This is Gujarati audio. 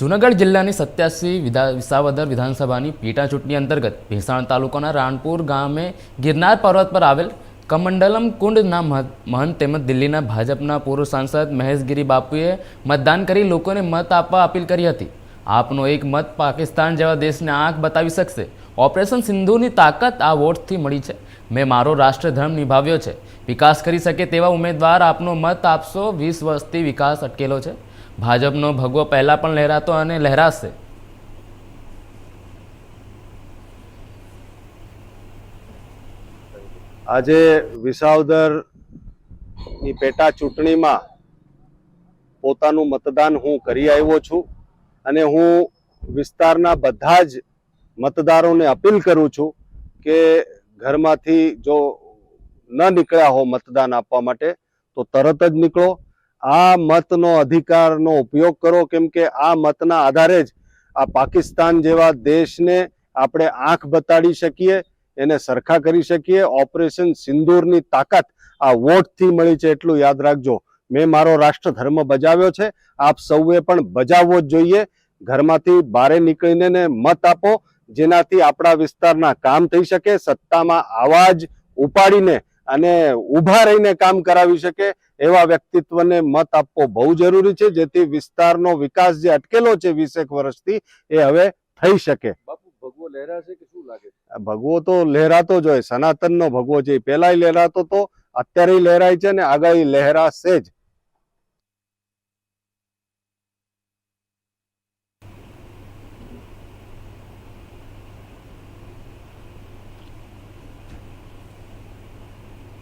જૂનાગઢ જિલ્લાની સત્યાસી વિસાવદર વિધાનસભાની પેટા ચૂંટણી અંતર્ગત ભેસાણ તાલુકાના રાણપુર ગામે ગિરનાર પર્વત પર આવેલ કમંડલમ કુંડના મહ- મહંત તેમજ દિલ્હીના ભાજપના પૂર્વ સાંસદ મહેશગીરી બાપુએ મતદાન કરી લોકોને મત આપવા અપીલ કરી હતી. આપનો એક મત પાકિસ્તાન જેવા દેશને આંખ બતાવી શકશે. ઓપરેશન સિંધુની તાકાત આ વોટથી મળી છે. મેં મારો રાષ્ટ્રધર્મ નિભાવ્યો છે. વિકાસ કરી શકે તેવા ઉમેદવાર આપનો મત આપશો. વીસ વર્ષથી વિકાસ અટકેલો છે. ભાજપનો ભગવો પહેલાં પણ લહેરાતો અને લહેરાશે. આજે વિસાવદરની પેટા ચૂંટણીમાં પોતાનું મતદાન હું કરી આવ્યો છું અને હું વિસ્તારના બધા જ મતદારોને અપીલ કરું છું કે ઘરમાંથી જો ન નીકળ્યા હો મતદાન આપવા માટે, તો તરત જ નીકળો. આ મતનો અધિકારનો ઉપયોગ કરો, કેમ કે આ મતના આધારે જ આ પાકિસ્તાન જેવા દેશને આપણે આંખ બતાડી શકીએ, એને સરખા કરી શકીએ. ઓપરેશન સિંદૂરની તાકાત આ વોટથી મળી છે એટલું યાદ રાખજો. મેં મારો રાષ્ટ્ર ધર્મ બજાવ્યો છે, આપ સૌએ પણ બજાવવો જ જોઈએ. ઘરમાંથી બારે નીકળીને મત આપો, જેનાથી આપણા વિસ્તારના કામ થઈ શકે, સત્તામાં આવાજ ઉપાડીને અને ઊભા રહીને કામ કરાવી શકે એવા વ્યક્તિત્વને મત આપવો બહુ જરૂરી છે જેથી વિસ્તારનો વિકાસ જે અટકેલો છે વીસેક વર્ષથી એ હવે થઈ શકે. ભગવો લહેરાશે કે શું લાગે ભગવો તો લહેરાતો જ હોય સનાતનનો ભગવો છે એ પહેલાય લહેરાતો તો અત્યારે લહેરાય છે ને આગળ લહેરાશે જ.